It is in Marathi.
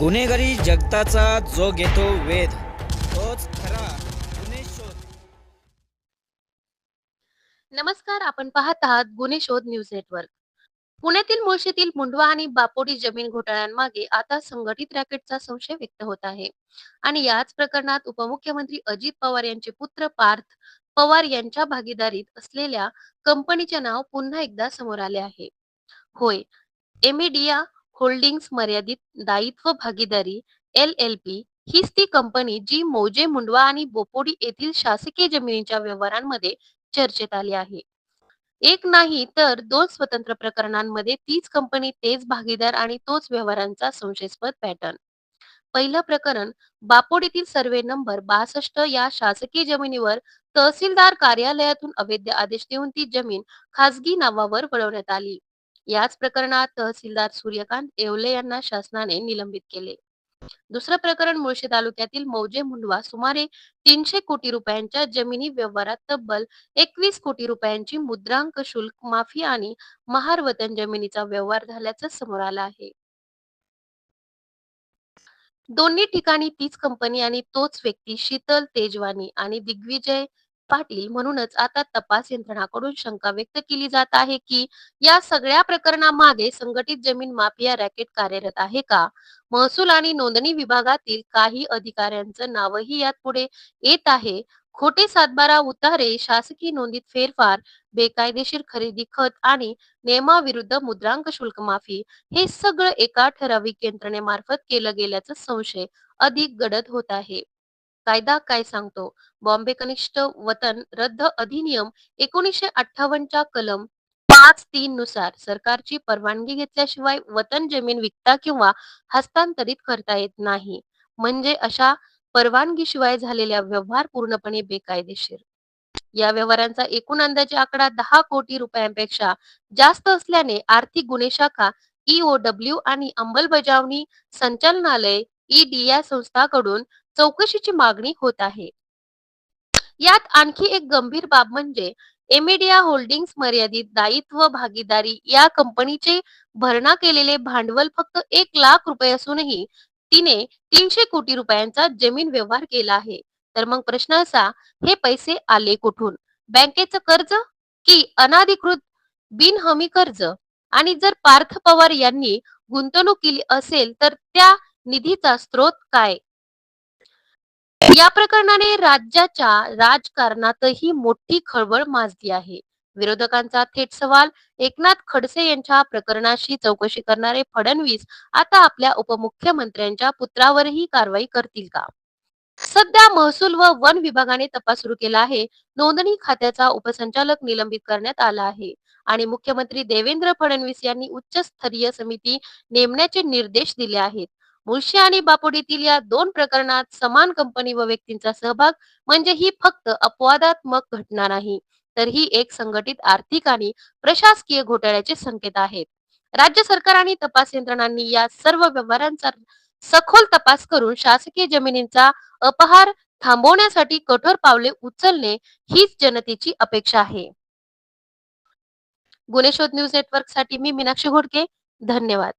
गुन्हेगारी जगताचा जो घेतो वेध तोच खरा गुन्हे शोध. नमस्कार आपण पाहत आहात गुन्हे शोध न्यूज नेटवर्क. पुण्यातील मुळशीतील मुंडवा आणि बापोडी जमीन घोटाळ्यांमागे आता संघटित रॅकेटचा संशय व्यक्त होत आहे. आणि याच प्रकरणात उपमुख्यमंत्री अजित पवार यांचे पुत्र पार्थ पवार यांच्या भागीदारीत असलेल्या कंपनीचे नाव पुन्हा एकदा समोर आले आहे. होय एमिडिया होल्डिंग्स मर्यादित दायित्व भागीदारी एल एल पी हीच ती कंपनी जी मौजे मुंडवा आणि बोपोडी येथील शासकीय जमिनीच्या व्यवहारांमध्ये चर्चेत आली आहे. एक नाही तर दोन स्वतंत्र प्रकरणांमध्ये तीच कंपनी तेच भागीदार आणि तोच व्यवहारांचा संशयास्पद पॅटर्न. पहिलं प्रकरण बापोडीतील सर्वे नंबर बासष्ट या शासकीय जमिनीवर तहसीलदार कार्यालयातून अवैध आदेश देऊन ती जमीन खासगी नावावर वळवण्यात आली. याच प्रकरणात तहसीलदार सूर्यकांत येवले यांना शासनाने निलंबित केले. दुसरं प्रकरण मुळशी तालुक्यातील मौजे मुंडवा सुमारे तीनशे कोटी रुपयांच्या जमिनी व्यवहारात तब्बल एकवीस कोटी रुपयांची मुद्रांक शुल्क माफी आणि महार वतन जमिनीचा व्यवहार झाल्याचं समोर आलं आहे. दोन्ही ठिकाणी तीच कंपनी आणि तोच व्यक्ती शीतल तेजवानी आणि दिग्विजय पाटील म्हणूनच आता तपास यंत्रणाकडून शंका व्यक्त केली जात आहे की या सगळ्या प्रकरणामागे संघटित जमीन माफिया रॅकेट कार्यरत आहे का? महसूल आणि नोंदणी विभागातील काही अधिकाऱ्यांचं नावही यात पुढे येत आहे. खोटे सातबारा उतारे शासकीय नोंदीत फेरफार बेकायदेशीर खरेदी खत आणि नियमाविरुद्ध मुद्रांक शुल्क माफी हे सगळं एका ठराविक यंत्रणेमार्फत केलं गेल्याचा संशय अधिक गडद होत आहे. कायदा काय सांगतो? बॉम्बे कनिष्ठ वतन रद्द अधिनियम एकोणीसशे अठ्ठावन्नच्या कलम पाच तीन नुसार सरकारची परवानगी घेतल्याशिवाय वतन जमीन विकता किंवा हस्तांतरित करता येत नाही. म्हणजे अशा परवानगीशिवाय झालेल्या व्यवहार पूर्णपणे बेकायदेशीर. या व्यवहारांचा एकूण अंदाजे आकडा दहा कोटी रुपयांपेक्षा जास्त असल्याने आर्थिक गुन्हे शाखा ईओडब्ल्यू आणि अंमलबजावणी संचालनालय ईडी या संस्थांकडून चौकशीची मागणी होत आहे. यात आणखी एक गंभीर बाब म्हणजे एमिडिया होल्डिंग्स मर्यादित दायित्व भागीदारी या कंपनीचे भरणा केलेले भांडवल फक्त एक लाख रुपये असूनही तिने तीनशे कोटी रुपयांचा जमीन व्यवहार केला आहे. तर मग प्रश्न असा हे पैसे आले कुठून? बँकेचं कर्ज की अनाधिकृत बिनहमी कर्ज? आणि जर पार्थ पवार यांनी गुंतवणूक केली असेल तर त्या निधीचा स्रोत काय? या प्रकरणाने राज्याच्या राजकारणातही मोठी खळबळ माजली आहे. विरोधकांचा थेट सवाल एकनाथ खडसे यांच्या प्रकरणाशी चौकशी करणारे फडणवीस आता आपल्या उपमुख्यमंत्र्यांच्या पुत्रावरही कारवाई करतील का? सध्या महसूल व वन विभागाने तपास सुरू केला आहे. नोंदणी खात्याचा उपसंचालक निलंबित करण्यात आला आहे. आणि मुख्यमंत्री देवेंद्र फडणवीस यांनी उच्च स्तरीय समिती नेमण्याचे निर्देश दिले आहेत. मुळशी आणि बापोडीतील या दोन प्रकरणात समान कंपनी व व्यक्तींचा सहभाग म्हणजे ही फक्त अपवादात्मक घटना नाही तर ही एक संघटित आर्थिक आणि प्रशासकीय घोटाळ्याचे संकेत आहेत. राज्य सरकार आणि तपास यंत्रणांनी या सर्व व्यवहारांचा सखोल तपास करून शासकीय जमिनींचा अपहार थांबवण्यासाठी कठोर पावले उचलणे हीच जनतेची अपेक्षा आहे. गुन्हे शोध न्यूज नेटवर्कसाठी मी मीनाक्षी घोडके. धन्यवाद.